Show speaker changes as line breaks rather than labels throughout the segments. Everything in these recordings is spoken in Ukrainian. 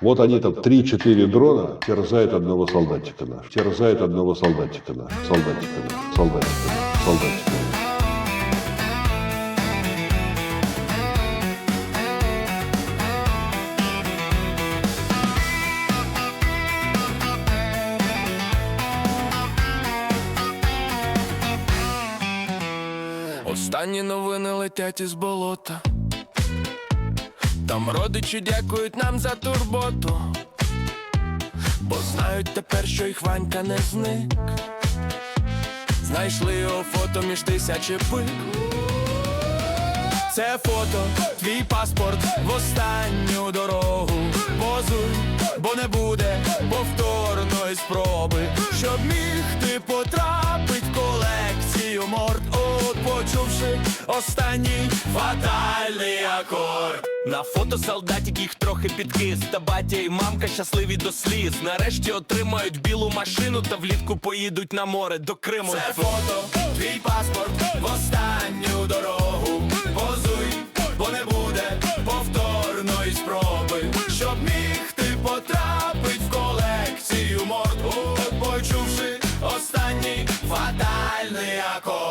Вот они там 3-4 дрона терзают одного солдатика наш. Терзают одного солдатика наш. Солдатика наш. Солдатика наш. Солдатика наш.
Останні новини летять із болота. Там родичі дякують нам за турботу. Бо знають тепер, що їх Ванька не зник. Знайшли його фото між тисячі пик. Це фото, твій паспорт в останню дорогу. Позуй, бо не буде повторної спроби, щоб міг ти потрапить в колекцію морд. От почувши останній фатальний акорд. На фото солдатик їх трохи підкис. Та батя і мамка щасливі до сліз. Нарешті отримають білу машину Та влітку поїдуть на море до Криму. Це фото, твій паспорт в останню дорогу. Позуй, бо не буде повторної спроби. Щоб міг ти потрапить в колекцію морд От почувши останній фатальний акорд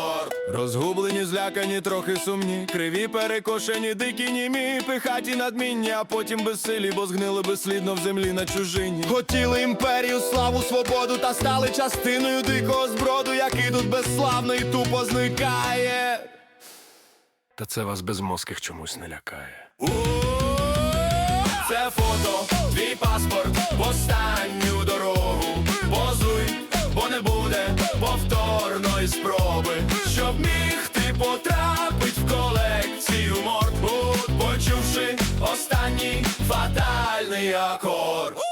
Розгублені, злякані, трохи сумні, криві, перекошені, дикі німі, пихаті надмінні, а потім безсилі, бо згнили безслідно в землі на чужині. Хотіли імперію, славу, свободу, та стали частиною дикого зброду, який тут безславно і тупо зникає. Та це вас безмозких чомусь не лякає. Потрапить в колекцію морд, От почувши останній фатальний акорд.